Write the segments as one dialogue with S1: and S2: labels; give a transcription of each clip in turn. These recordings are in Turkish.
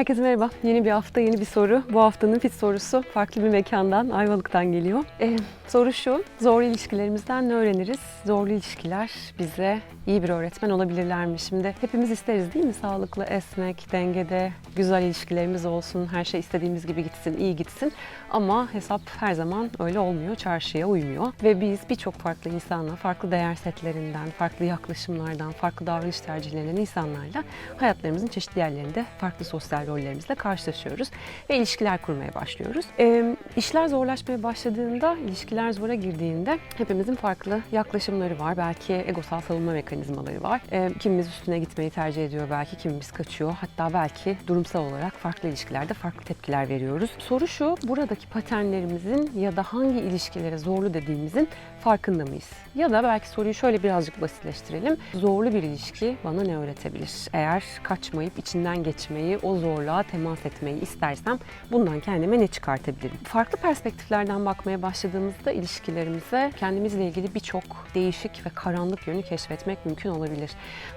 S1: Herkese merhaba. Yeni bir hafta, yeni bir soru. Bu haftanın fit sorusu farklı bir mekandan, Ayvalık'tan geliyor. Ee, soru şu, zorlu ilişkilerimizden ne öğreniriz? Zorlu ilişkiler bize iyi bir öğretmen olabilirler mi? Şimdi hepimiz isteriz değil mi? Sağlıklı, esnek, dengede, güzel ilişkilerimiz olsun, her şey istediğimiz gibi gitsin, iyi gitsin. Ama hesap her zaman öyle olmuyor, çarşıya uymuyor. Ve biz birçok farklı insanla, farklı değer setlerinden, farklı yaklaşımlardan, farklı davranış tercihlerinden insanlarla hayatlarımızın çeşitli yerlerinde farklı sosyal rollerimizle karşılaşıyoruz ve ilişkiler kurmaya başlıyoruz. Ee, işler zorlaşmaya başladığında, ilişkiler zora girdiğinde hepimizin farklı yaklaşımları var. Belki egosal savunma mekanizmaları var. Ee, kimimiz üstüne gitmeyi tercih ediyor belki, kimimiz kaçıyor. Hatta belki durumsal olarak farklı ilişkilerde farklı tepkiler veriyoruz. Soru şu, buradaki paternlerimizin ya da hangi ilişkilere zorlu dediğimizin farkında mıyız? Ya da belki soruyu şöyle birazcık basitleştirelim. Zorlu bir ilişki bana ne öğretebilir? Eğer kaçmayıp içinden geçmeyi, o zorluğa temas etmeyi istersem bundan kendime ne çıkartabilirim? Farklı perspektiflerden bakmaya başladığımızda ilişkilerimize kendimizle ilgili birçok değişik ve karanlık yönü keşfetmek mümkün olabilir.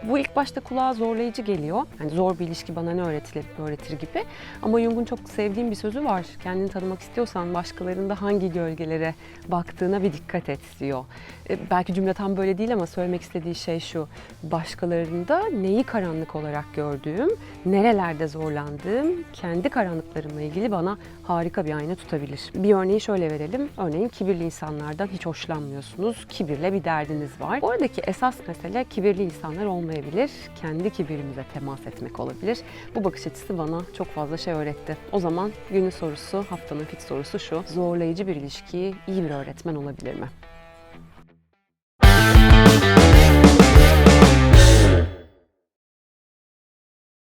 S1: Bu ilk başta kulağa zorlayıcı geliyor. Yani zor bir ilişki bana ne öğretir, öğretir gibi. Ama Jung'un çok sevdiğim bir sözü var. Kendini tanımak istiyorsan başkalarında hangi gölgelere baktığına bir dikkat et diyor. E, belki cümle tam böyle değil ama söylemek istediği şey şu. Başkalarında neyi karanlık olarak gördüğüm, nerelerde zorlandığım, kendi karanlıklarımla ilgili bana harika bir ayna tutabilir. Bir örneği şöyle verelim. Örneğin kibirli insanlardan hiç hoşlanmıyorsunuz. Kibirle bir derdiniz var. Oradaki esas mesele kibirli insanlar olmayabilir. Kendi kibirimize temas etmek olabilir. Bu bakış açısı bana çok fazla şey öğretti. O zaman günün sorusu, haftanın fit sorusu şu. Zorlayıcı bir ilişki iyi bir öğretmen olabilir mi?